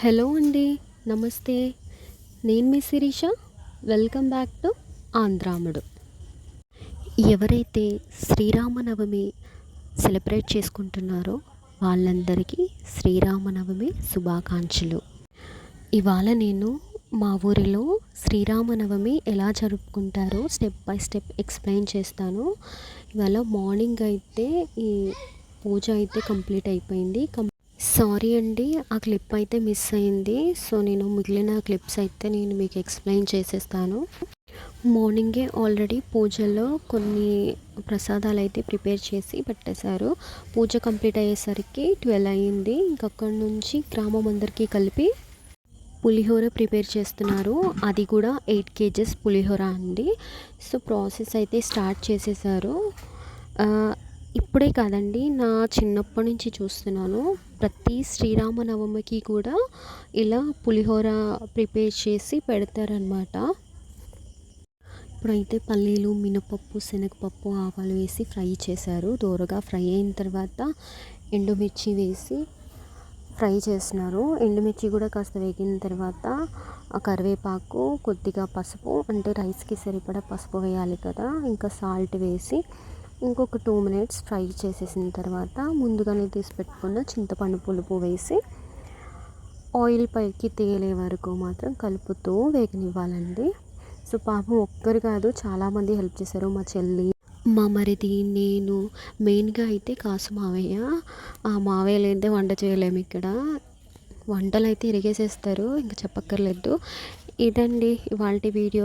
Hello అండి నమస్తే. నేను మీ Sirisha. Welcome back to Andhramudu. ఎవరైతే శ్రీరామనవమి సెలబ్రేట్ చేసుకుంటున్నారో వాళ్ళందరికీ శ్రీరామనవమి శుభాకాంక్షలు. ఇవాళ నేను మా ఊరిలో శ్రీరామనవమి ఎలా జరుపుకుంటారో స్టెప్ బై స్టెప్ ఎక్స్ప్లెయిన్ చేస్తాను. ఇవాళ మార్నింగ్ అయితే ఈ పూజ అయితే కంప్లీట్ అయిపోయింది. కం సారీ అండి ఆ క్లిప్ అయితే మిస్ అయింది. సో నేను మిగిలిన క్లిప్స్ అయితే నేను మీకు ఎక్స్ప్లెయిన్ చేసేస్తాను. మార్నింగే ఆల్రెడీ పూజలో కొన్ని ప్రసాదాలు అయితే ప్రిపేర్ చేసి పెట్టేశారు. పూజ కంప్లీట్ అయ్యేసరికి ట్వెల్వ్ అయ్యింది. ఇంకక్కడి నుంచి గ్రామం అందరికీ కలిపి పులిహోర ప్రిపేర్ చేస్తున్నారు. అది కూడా ఎయిట్ కేజెస్ పులిహోర అండి. సో ప్రాసెస్ అయితే స్టార్ట్ చేసేసారు. ఇప్పుడే కాదండి నా చిన్నప్పటి నుంచి చూస్తున్నాను. ప్రతి శ్రీరామనవమికి కూడా ఇలా పులిహోర ప్రిపేర్ చేసి పెడతారనమాట ఇప్పుడైతే పల్లీలు మినపప్పు శనగపప్పు ఆవాలు వేసి ఫ్రై చేశారు. దోరగా ఫ్రై అయిన తర్వాత ఎండుమిర్చి వేసి ఫ్రై చేస్తున్నారు. ఎండుమిర్చి కూడా కాస్త వేగిన తర్వాత కరివేపాకు కొద్దిగా పసుపు అంటే రైస్కి సరిపడా పసుపు వేయాలి కదా ఇంకా సాల్ట్ వేసి ఇంకొక టూ మినిట్స్ ఫ్రై చేసేసిన తర్వాత ముందుగానే తీసి పెట్టుకున్న చింతపండు పులుపు వేసి ఆయిల్ పైకి తేలే వరకు మాత్రం కలుపుతూ వేగనివ్వాలండి. సో పాపం ఒక్కరు కాదు చాలామంది హెల్ప్ చేశారు మా చెల్లి మా మరిది నేను మెయిన్గా అయితే కాసు మావయ్య. ఆ మావయ్య లేదే వంట చేయలేము ఇక్కడ. వంటలు అయితే ఇరిగేసేస్తారు ఇంకా చెప్పక్కర్లేదు. ఇదండి వాళ్ళ వీడియో.